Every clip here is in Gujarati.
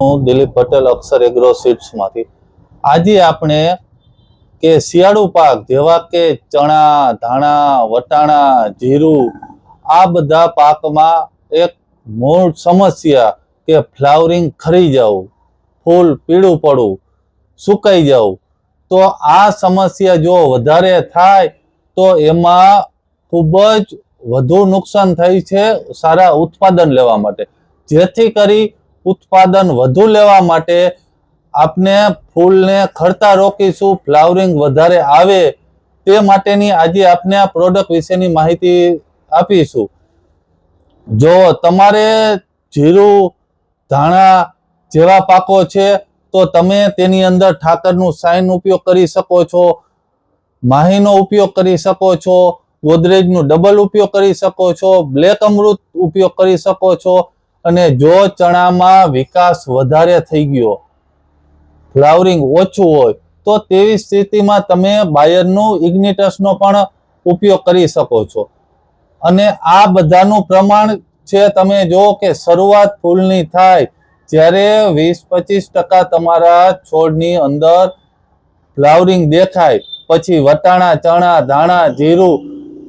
હું દિલીપ પટેલ અક્ષર એગ્રો સીડ્સમાંથી. આજે આપણે કે શિયાળુ પાક, જેવા કે ચણા, ધાણા, વટાણા, જીરું, આ બધા પાકમાં એક મૂળ સમસ્યા કે ફ્લાવરિંગ ખરી જવું ફૂલ પીળું પડવું સુકાઈ જવું તો આ સમસ્યા જો વધારે થાય, તો એમાં ખૂબ જ વધુ નુકસાન થાય છે સારા ઉત્પાદન લેવા માટે. જેથી કરી ઉત્પાદન વધુ લેવા માટે આપને ફૂલને ખરતા રોકીશું, ફ્લાવરિંગ વધારે આવે તે માટેની આજે આપને આ પ્રોડક્ટ વિશેની માહિતી આપીશું. જો તમારે જીરું, ધાણા જેવા પાકો છે, તો તમે તેની અંદર ઠાકરનું સાઇન ઉપયોગ કરી શકો છો, માહીનો ઉપયોગ કરી શકો છો, ગોદરેજનું ડબલ ઉપયોગ કરી શકો છો, બ્લેક અમૃત ઉપયોગ કરી શકો છો અને જો ચણામાં વિકાસ વધારે થઈ ગયો, ફ્લાવરિંગ ઓછું હોય, તો તેવી સ્થિતિમાં તમે બાયરનું ઇગ્નિટસનો પણ ઉપયોગ કરી શકો છો. અને આ બધાનું પ્રમાણ છે તમે જો કે શરૂઆત ફૂલની થાય, જ્યારે વીસ પચીસ ટકા તમારા છોડની અંદર ફ્લાવરિંગ દેખાય, પછી વટાણા, ચણા, ધાણા, જીરું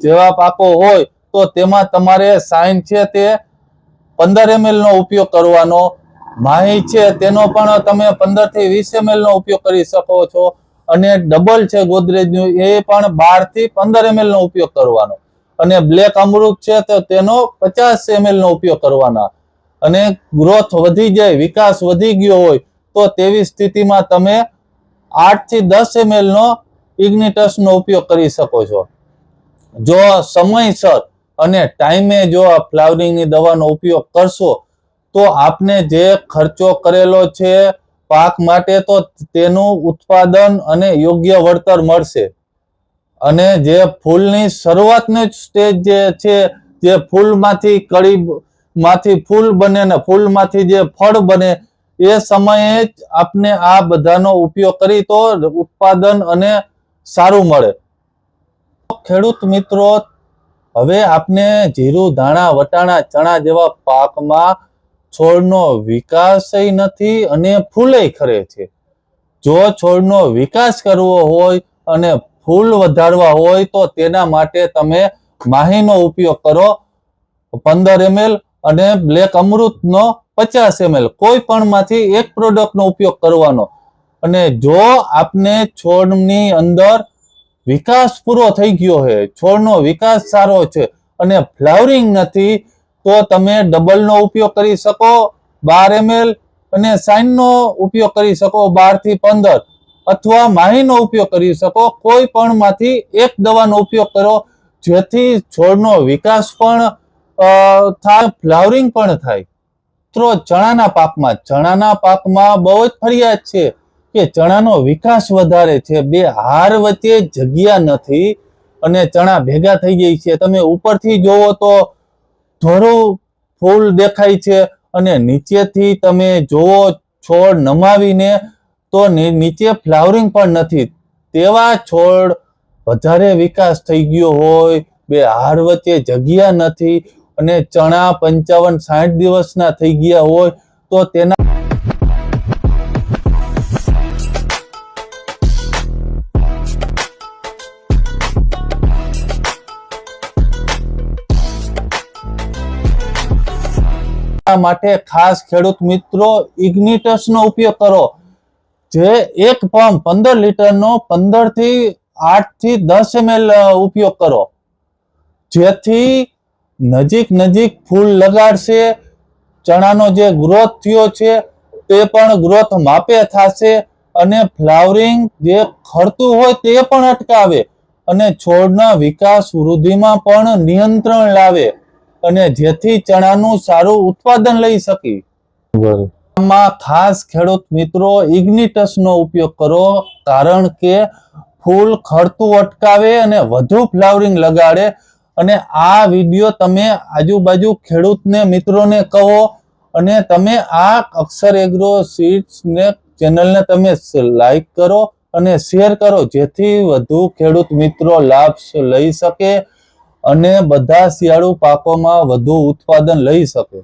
જેવા પાકો હોય, તો તેમાં તમારે સાઈન છે તે પંદર એમએલ નો ઉપયોગ કરવાનો. માહી છે, તેનો પણ તમે પંદરથી વીસ એમએલ નો ઉપયોગ કરી શકો છો. અને ડબલ છે ગોદરેજનું, એ પણ બારથી પંદર એમએલ નો ઉપયોગ કરવાનો. અને બ્લેક અમૃત છે, તો તેનો પચાસ એમએલ નો ઉપયોગ કરવાના. અને ગ્રોથ વધી જાય, વિકાસ વધી ગયો હોય, તો તેવી સ્થિતિમાં તમે આઠથી દસ એમએલ નો ઇગ્નિટસ નો ઉપયોગ કરી શકો છો. જો સમયસર અને ટાઈમે જો ફ્લાવરિંગની દવાનો ઉપયોગ કરશો, તો આપને જે ખર્ચો કરેલો છે પાક માટે તો તેનું ઉત્પાદન અને યોગ્ય વળતર મળશે. અને જે ફૂલની શરૂઆતની સ્ટેજ જે છે, જે ફૂલમાંથી કળી માંથી ફૂલ બને ને ફૂલમાંથી જે ફળ બને, એ સમયે જ આપને આ બધાનો ઉપયોગ કરી તો ઉત્પાદન અને સારું મળે. ખેડૂત મિત્રો હવે આપને જીરું, ધાણા, વટાણા, ચણા જેવા પાકમાં છોડનો વિકાસય નથી અને ફૂલે ખરે છે. જો છોડનો વિકાસ કરવો હોય અને ફૂલ વધારવા હોય તો તેના માટે તમે માહીનો ઉપયોગ કરો પંદર એમએલ અને બ્લેક અમૃતનો પચાસ એમએલ. કોઈ પણ માંથી એક પ્રોડક્ટનો ઉપયોગ કરવાનો. અને જો આપને છોડની અંદર વિકાસ પૂરો થઈ ગયો છે. છોડનો વિકાસ સારો છે અને ફ્લાવરિંગ નથી તો તમે ડબલનો ઉપયોગ કરી શકો, બાર એમએલ અને સાઇનનો ઉપયોગ કરી શકો, બારથી પંદર અથવા માહીનો ઉપયોગ કરી શકો. કોઈ પણ માંથી એક દવાનો ઉપયોગ કરો, જેથી છોડનો વિકાસ પણ થાય, ફ્લાવરિંગ પણ થાય. મિત્રો ચણાના પાકમાં ચણાના પાકમાં બહુ જ ફરિયાદ છે. કે ચણાનો વિકાસ વધારે છે, બે હાર વચ્ચે જગ્યા નથી અને ચણા ભેગા થઈ જાય છે. તમે ઉપરથી જોવો તો ધોરું ફૂલ દેખાય છે અને નીચેથી તમે જોવો છોડ નમાવીને તો નીચે ફ્લાવરિંગ પણ નથી. તેવા છોડ વધારે વિકાસ થઈ ગયો હોય, બે હાર વચ્ચે જગ્યા નથી અને ચણા પંચાવન સાઠ દિવસના થઈ ગયા હોય તો તેના માટે ખાસ ખેડૂત મિત્રો ઇગ્નિટસ નો ઉપયોગ કરો. જે એક પંપ પંદર લીટરનો પંદરથી આઠથી દસ એમએલ ઉપયોગ કરો. જેથી નજીક નજીક ફૂલ લગાડશે, ચણાનો જે ગ્રોથ થયો છે તે પણ ગ્રોથ માપે થશે અને ફ્લાવરિંગ જે ખરતું હોય તે પણ અટકાવે અને છોડના વિકાસ વૃદ્ધિમાં પણ નિયંત્રણ લાવે. અને જેથી ચણાનું સારું ઉત્પાદન લઈ શકી. આમાં ખાસ ખેડૂત મિત્રો ઇગ્નિટસ નો ઉપયોગ કરો કારણ કે ફૂલ ખરતું અટકાવે અને વધુ ફ્લાવરિંગ લગાડે. અને આ વીડિયો તમે આજુબાજુ ખેડૂતને મિત્રોને કહો અને તમે આ અક્ષર એગ્રો સીડ્સ ને ચેનલને તમે લાઈક કરો અને શેર કરો જેથી વધુ ખેડૂત મિત્રો લાભ લઈ શકે. અને બધા શિયાળુ પાકોમાં વધુ ઉત્પાદન લઈ શકે.